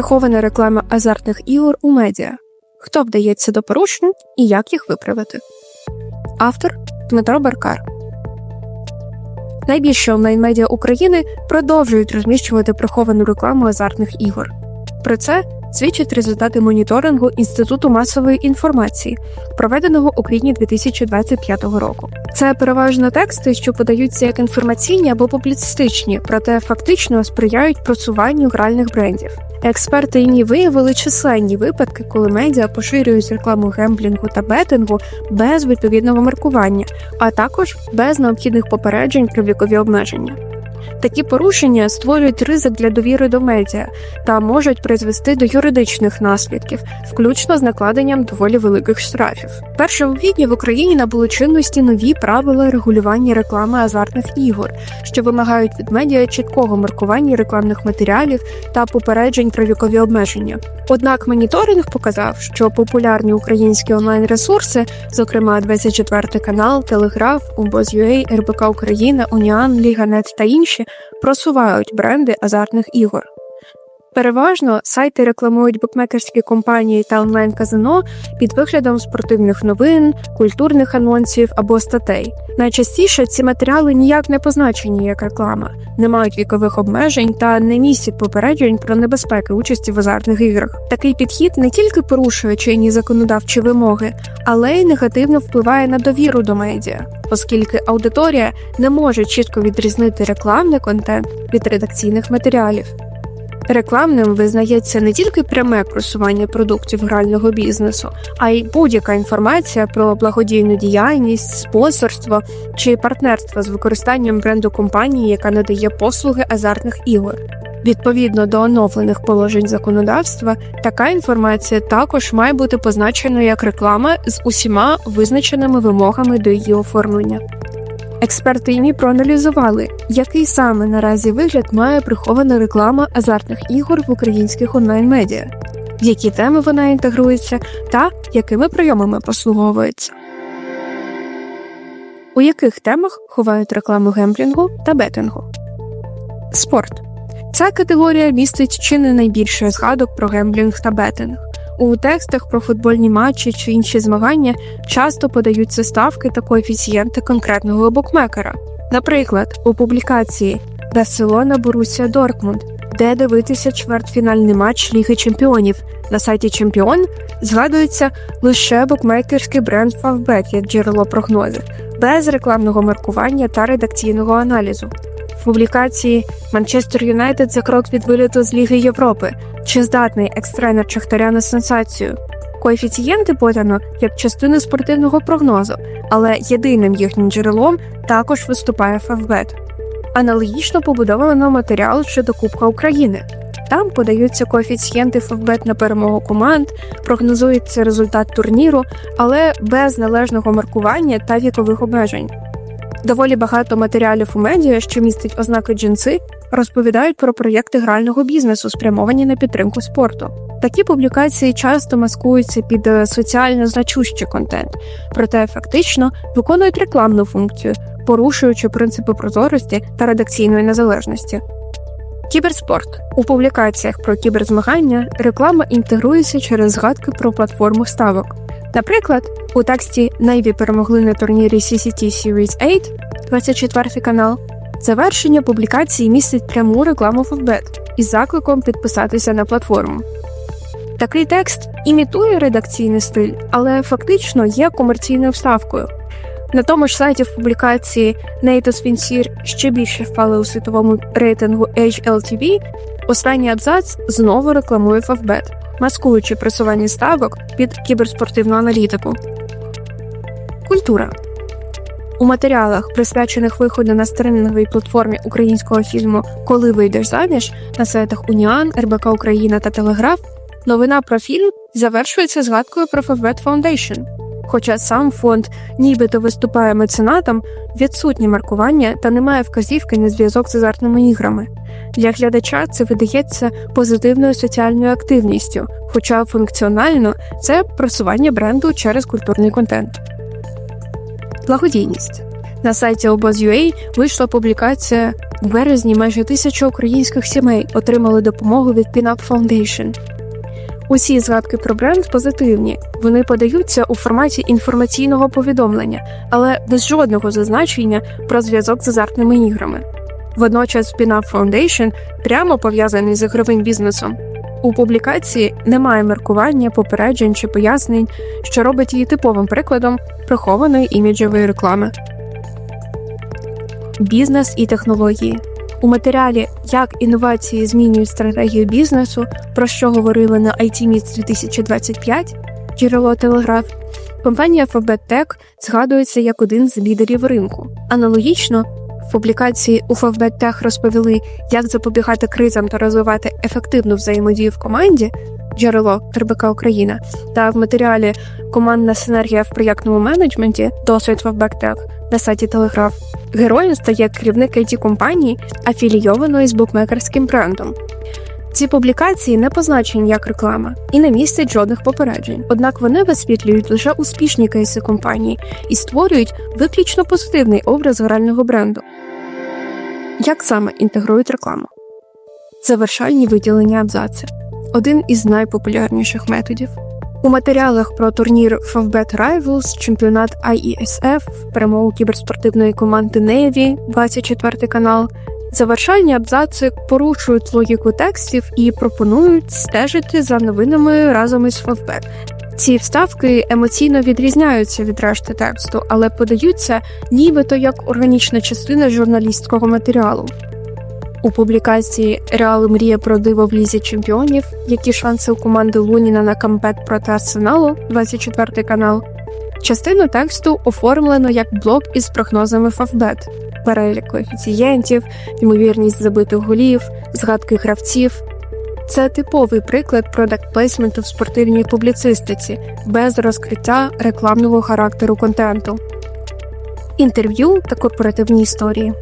Прихована реклама азартних ігор у медіа. Хто вдається до порушень і як їх виправити? Автор Дмитро Баркар. Найбільші онлайн-медіа України продовжують розміщувати приховану рекламу азартних ігор. Про це свідчать результати моніторингу Інституту масової інформації, проведеного у квітні 2025 року. Це переважно тексти, що подаються як інформаційні або публіцистичні, проте фактично сприяють просуванню гральних брендів. Експерти ІНІ виявили численні випадки, коли медіа поширюють рекламу гемблінгу та бетингу без відповідного маркування, а також без необхідних попереджень про вікові обмеження. Такі порушення створюють ризик для довіри до медіа та можуть призвести до юридичних наслідків, включно з накладенням доволі великих штрафів. 1 квітня в Україні набули чинності нові правила регулювання реклами азартних ігор, що вимагають від медіа чіткого маркування рекламних матеріалів та попереджень про вікові обмеження. Однак моніторинг показав, що популярні українські онлайн-ресурси, зокрема 24 канал, Телеграф, Умбоз.ua, РБК Україна, Уніан, Ліганет та інші, просувають бренди азартних ігор. Переважно сайти рекламують букмекерські компанії та онлайн-казино під виглядом спортивних новин, культурних анонсів або статей. Найчастіше ці матеріали ніяк не позначені як реклама, не мають вікових обмежень та не містять попереджень про небезпеки участі в азартних іграх. Такий підхід не тільки порушує чинні законодавчі вимоги, але й негативно впливає на довіру до медіа, оскільки аудиторія не може чітко відрізнити рекламний контент від редакційних матеріалів. Рекламним визнається не тільки пряме просування продуктів грального бізнесу, а й будь-яка інформація про благодійну діяльність, спонсорство чи партнерство з використанням бренду компанії, яка надає послуги азартних ігор. Відповідно до оновлених положень законодавства, така інформація також має бути позначена як реклама з усіма визначеними вимогами до її оформлення. Експерти ІМІ проаналізували, який саме наразі вигляд має прихована реклама азартних ігор в українських онлайн-медіа, в які теми вона інтегрується та якими прийомами послуговується. У яких темах ховають рекламу гемблінгу та бетингу? Спорт. Ця категорія містить чи не найбільше згадок про гемблінг та бетинг. У текстах про футбольні матчі чи інші змагання часто подаються ставки та коефіцієнти конкретного букмекера. Наприклад, у публікації Барселона Борусія Дортмунд, де дивитися чвертьфінальний матч Ліги Чемпіонів. На сайті Чемпіон згадується лише букмекерський бренд Favbet як джерело прогнозів, без рекламного маркування та редакційного аналізу. Публікації Манчестер Юнайтед за крок від виліту з Ліги Європи. Чи здатний екстренер Чахтаря на сенсацію? Коефіцієнти подано як частину спортивного прогнозу, але єдиним їхнім джерелом також виступає Фавбет. Аналогічно побудовано матеріал щодо Кубка України. Там подаються коефіцієнти Фавбет на перемогу команд, прогнозується результат турніру, але без належного маркування та вікових обмежень. Доволі багато матеріалів у медіа, що містить ознаки джинси, розповідають про проєкти грального бізнесу, спрямовані на підтримку спорту. Такі публікації часто маскуються під е, соціально значущий контент, проте фактично виконують рекламну функцію, порушуючи принципи прозорості та редакційної незалежності. Кіберспорт у публікаціях про кіберзмагання реклама інтегрується через згадки про платформу ставок. Наприклад, у тексті Navy перемогли на турнірі CCT Series 8, 24 канал. Завершення публікації містить пряму рекламу Favbet із закликом підписатися на платформу. Такий текст імітує редакційний стиль, але фактично є комерційною вставкою. На тому ж сайті в публікації NATO Spinsier ще більше впали у світовому рейтингу HLTV, останній абзац знову рекламує Favbet, маскуючи просування ставок під кіберспортивну аналітику. Культура у матеріалах, присвячених виходу на стримінговій платформі українського фільму Коли вийдеш заміж на сайтах Уніан, РБК Україна та Телеграф, новина про фільм завершується згадкою про Favbet Foundation. Хоча сам фонд нібито виступає меценатом, відсутні маркування та немає вказівки на зв'язок з азартними іграми. Для глядача це видається позитивною соціальною активністю, хоча функціонально це просування бренду через культурний контент. Благодійність на сайті Обоз.ua вийшла публікація У березні майже тисяча українських сімей отримали допомогу від Pinup Foundation. Усі згадки про бренд позитивні. Вони подаються у форматі інформаційного повідомлення, але без жодного зазначення про зв'язок з азартними іграми. Водночас Pinup Foundation прямо пов'язаний з ігровим бізнесом. У публікації немає маркування, попереджень чи пояснень, що робить її типовим прикладом прихованої іміджевої реклами. Бізнес і технології у матеріалі Як інновації змінюють стратегію бізнесу, про що говорили на IT Meets 2025 джерело Телеграф. Компанія Alphabet Tech згадується як один з лідерів ринку. Аналогічно в публікації у Alphabet Tech розповіли, як запобігати кризам та розвивати ефективну взаємодію в команді. Джерело РБК Україна та в матеріалі Командна синергія в проєктному менеджменті досвід Webback на сайті Телеграф. Героєм стає керівник it компанії, афілійованої з букмекерським брендом. Ці публікації не позначені як реклама і не містять жодних попереджень, однак вони висвітлюють лише успішні кейси компанії і створюють виключно позитивний образ грального бренду. Як саме інтегрують рекламу? Завершальні виділення абзаци один із найпопулярніших методів. У матеріалах про турнір Favbet Rivals, чемпіонат IESF, перемогу кіберспортивної команди Navy, 24 канал, завершальні абзаци порушують логіку текстів і пропонують стежити за новинами разом із Favbet. Ці вставки емоційно відрізняються від решти тексту, але подаються нібито як органічна частина журналістського матеріалу. У публікації Реал мріє про диво в лізі чемпіонів, які шанси у команди Луніна на кампет проти Арсеналу, 24 канал. Частину тексту оформлено як блок із прогнозами Фавбет, перелік коефіцієнтів, ймовірність забитих голів, згадки гравців. Це типовий приклад продакт-плейсменту в спортивній публіцистиці без розкриття рекламного характеру контенту, інтерв'ю та корпоративні історії.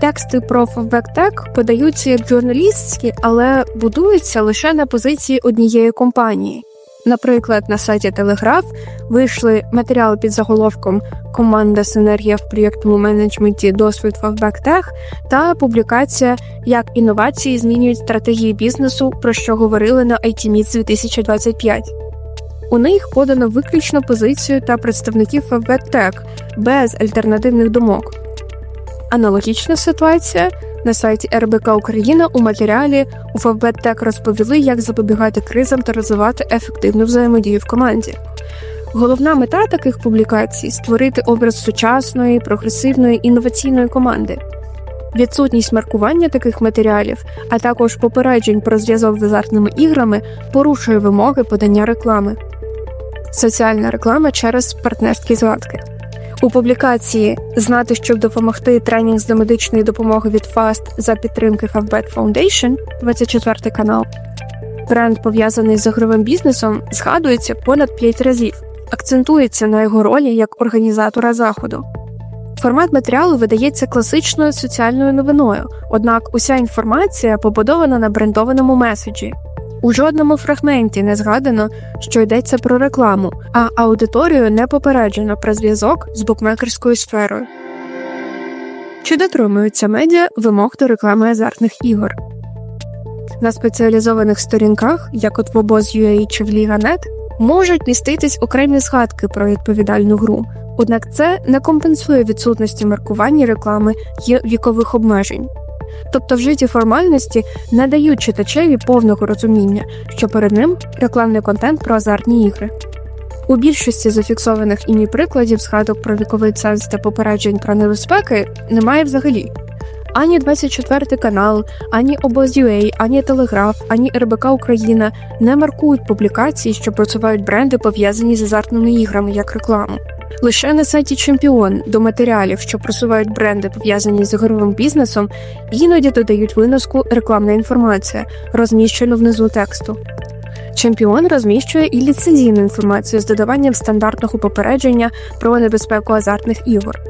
Тексти про фавбектек подаються як журналістські, але будуються лише на позиції однієї компанії. Наприклад, на сайті Телеграф вийшли матеріали під заголовком Команда Синергія в проєктному менеджменті досвід Фавбектех та публікація Як інновації змінюють стратегії бізнесу, про що говорили на IT Meets 2025. У них подано виключно позицію та представників Фавбектек без альтернативних думок. Аналогічна ситуація на сайті РБК Україна у матеріалі у Фавбеттек розповіли, як запобігати кризам та розвивати ефективну взаємодію в команді. Головна мета таких публікацій створити образ сучасної, прогресивної інноваційної команди. Відсутність маркування таких матеріалів, а також попереджень про зв'язок з азартними іграми порушує вимоги подання реклами. Соціальна реклама через партнерські згадки. У публікації Знати, щоб допомогти тренінг з домедичної допомоги від FAST за підтримки Favbet Foundation, 24 канал. Бренд, пов'язаний з ігровим бізнесом, згадується понад 5 разів, акцентується на його ролі як організатора заходу. Формат матеріалу видається класичною соціальною новиною, однак уся інформація побудована на брендованому меседжі. У жодному фрагменті не згадано, що йдеться про рекламу, а аудиторію не попереджено про зв'язок з букмекерською сферою. Чи дотримуються медіа вимог до реклами азартних ігор? На спеціалізованих сторінках, як от в обоз.ua чи в Ліга.нет, можуть міститись окремі згадки про відповідальну гру, однак це не компенсує відсутності маркування реклами і вікових обмежень. Тобто вжиті формальності не дають читачеві повного розуміння, що перед ним рекламний контент про азартні ігри. У більшості зафіксованих іні прикладів згадок про віковий ценз та попереджень про небезпеки немає взагалі. Ані 24 канал, ані обоз.ua, ані Телеграф, ані РБК Україна не маркують публікації, що просувають бренди, пов'язані з азартними іграми як рекламу. Лише на сайті Чемпіон до матеріалів, що просувають бренди, пов'язані з ігровим бізнесом, іноді додають виноску рекламна інформація, розміщену внизу тексту. Чемпіон розміщує і ліцензійну інформацію з додаванням стандартного попередження про небезпеку азартних ігор.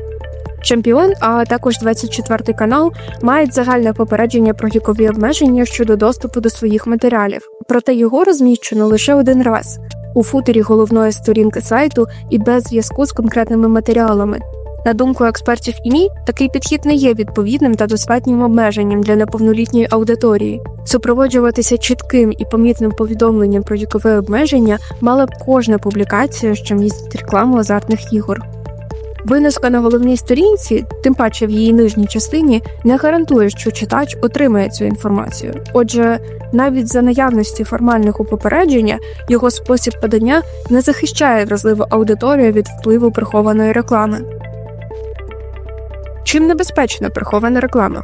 Чемпіон, а також 24 канал мають загальне попередження про вікові обмеження щодо доступу до своїх матеріалів, проте його розміщено лише один раз у футері головної сторінки сайту і без зв'язку з конкретними матеріалами. На думку експертів ІМІ, такий підхід не є відповідним та достатнім обмеженням для неповнолітньої аудиторії. Супроводжуватися чітким і помітним повідомленням про вікове обмеження мала б кожна публікація, що містить рекламу азартних ігор. Виноска на головній сторінці, тим паче в її нижній частині, не гарантує, що читач отримає цю інформацію. Отже, навіть за наявності формального попередження його спосіб подання не захищає вразливу аудиторію від впливу прихованої реклами. Чим небезпечна прихована реклама?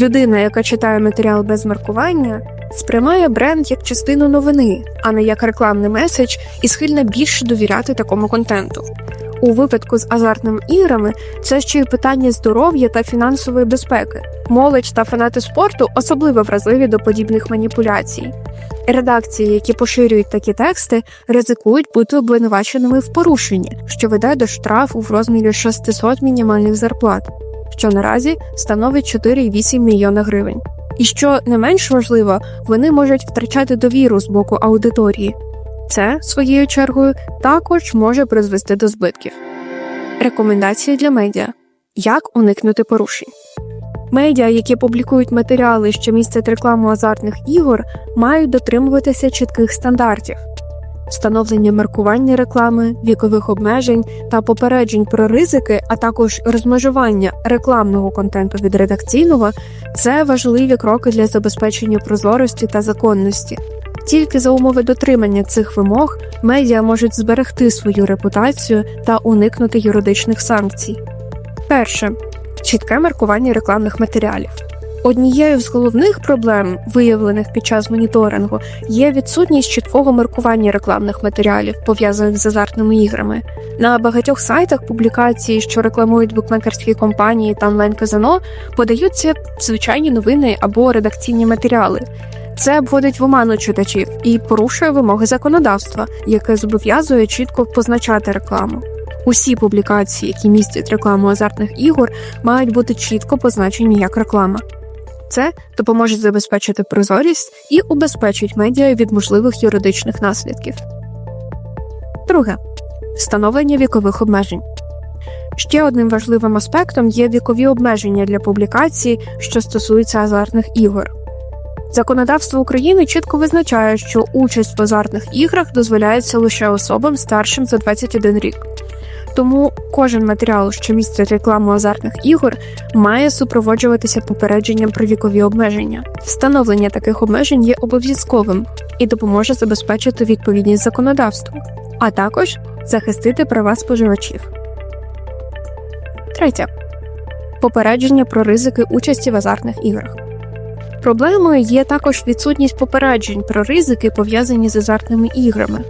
Людина, яка читає матеріал без маркування, сприймає бренд як частину новини, а не як рекламний меседж, і схильна більше довіряти такому контенту. У випадку з азартними іграми це ще й питання здоров'я та фінансової безпеки. Молодь та фанати спорту особливо вразливі до подібних маніпуляцій. Редакції, які поширюють такі тексти, ризикують бути обвинуваченими в порушенні, що веде до штрафу в розмірі 600 мінімальних зарплат, що наразі становить 4,8 мільйона гривень. І що не менш важливо, вони можуть втрачати довіру з боку аудиторії. Це, своєю чергою, також може призвести до збитків. Рекомендації для медіа: як уникнути порушень. Медіа, які публікують матеріали, що містять рекламу азартних ігор, мають дотримуватися чітких стандартів. Встановлення маркування реклами, вікових обмежень та попереджень про ризики, а також розмежування рекламного контенту від редакційного це важливі кроки для забезпечення прозорості та законності. Тільки за умови дотримання цих вимог медіа можуть зберегти свою репутацію та уникнути юридичних санкцій. Перше чітке маркування рекламних матеріалів. Однією з головних проблем, виявлених під час моніторингу, є відсутність чіткого маркування рекламних матеріалів, пов'язаних з азартними іграми. На багатьох сайтах публікації, що рекламують букмекерські компанії та онлайн-казино, подаються звичайні новини або редакційні матеріали. Це обводить в оману читачів і порушує вимоги законодавства, яке зобов'язує чітко позначати рекламу. Усі публікації, які містять рекламу азартних ігор, мають бути чітко позначені як реклама. Це допоможе забезпечити прозорість і убезпечить медіа від можливих юридичних наслідків. Друге встановлення вікових обмежень. Ще одним важливим аспектом є вікові обмеження для публікацій, що стосуються азартних ігор. Законодавство України чітко визначає, що участь в азартних іграх дозволяється лише особам старшим за 21 рік. Тому кожен матеріал, що містить рекламу азартних ігор, має супроводжуватися попередженням про вікові обмеження. Встановлення таких обмежень є обов'язковим і допоможе забезпечити відповідність законодавству, а також захистити права споживачів. Третє попередження про ризики участі в азартних іграх. Проблемою є також відсутність попереджень про ризики, пов'язані з азартними іграми.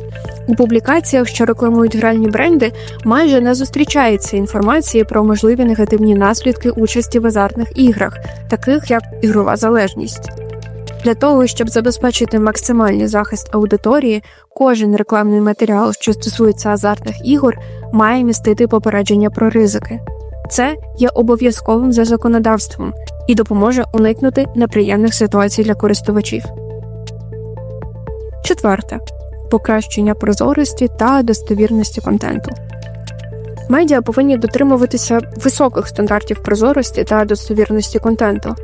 У публікаціях, що рекламують гральні бренди, майже не зустрічається інформації про можливі негативні наслідки участі в азартних іграх, таких як ігрова залежність. Для того, щоб забезпечити максимальний захист аудиторії, кожен рекламний матеріал, що стосується азартних ігор, має містити попередження про ризики. Це є обов'язковим за законодавством і допоможе уникнути неприємних ситуацій для користувачів. Четверте покращення прозорості та достовірності контенту. Медіа повинні дотримуватися високих стандартів прозорості та достовірності контенту.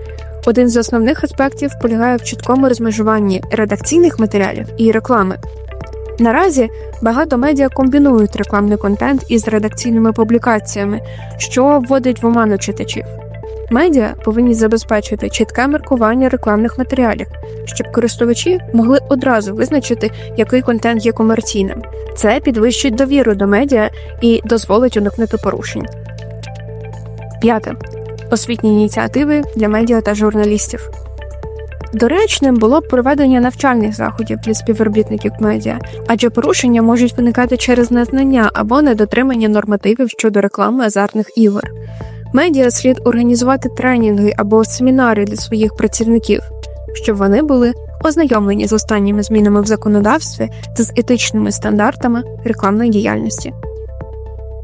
Один з основних аспектів полягає в чіткому розмежуванні редакційних матеріалів і реклами. Наразі багато медіа комбінують рекламний контент із редакційними публікаціями, що вводить в оману читачів. Медіа повинні забезпечити чітке маркування рекламних матеріалів, щоб користувачі могли одразу визначити, який контент є комерційним. Це підвищить довіру до медіа і дозволить уникнути порушень. П'яте освітні ініціативи для медіа та журналістів. Доречним було б проведення навчальних заходів для співробітників медіа, адже порушення можуть виникати через незнання або недотримання нормативів щодо реклами азартних ігор. Медіа слід організувати тренінги або семінари для своїх працівників, щоб вони були ознайомлені з останніми змінами в законодавстві та з етичними стандартами рекламної діяльності.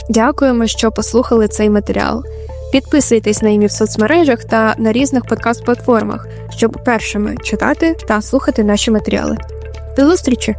Дякуємо, що послухали цей матеріал. Підписуйтесь на ім'я в соцмережах та на різних подкаст-платформах, щоб першими читати та слухати наші матеріали. До зустрічі!